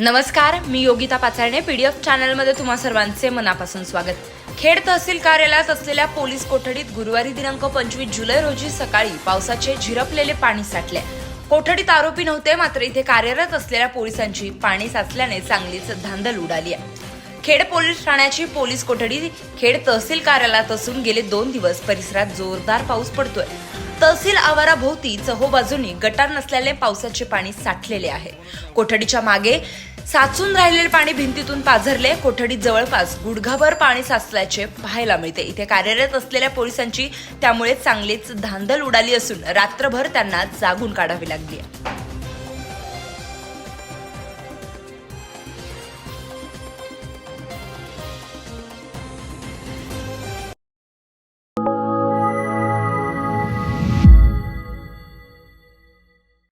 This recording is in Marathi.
नमस्कार मी योगिता पाचारणे पीडीएफ चॅनलमध्ये तुम्हा सर्वांचे मनापासून स्वागत. खेड तहसील कार्यालयात असलेल्या पोलीस कोठडीत गुरुवारी दिनांक पंचवीस जुलै रोजी सकाळी पावसाचे झिरपलेले पाणी साठले. कोठडीत आरोपी नव्हते मात्र इथे कार्यरत असलेल्या पोलिसांची पाणी साचल्याने चांगलीच धांदल उडाली आहे. खेड पोलीस ठाण्याची पोलीस कोठडी खेड तहसील कार्यालयात असून गेले दोन दिवस परिसरात जोरदार पाऊस पडतोय. तहसील आवाराभोवती चहोबाजूनी गटार नसल्याने पावसाचे पाणी साठलेले आहे. कोठडीच्या मागे साचून राहिलेले पाणी भिंतीतून पाझरले कोठडीत जवळपास गुडघाभर पाणी साचल्याचे पाहायला मिळते. इथे कार्यरत असलेल्या पोलिसांची त्यामुळे चांगलीच धांदल उडाली असून रात्रभर त्यांना जागून काढावी लागली आहे.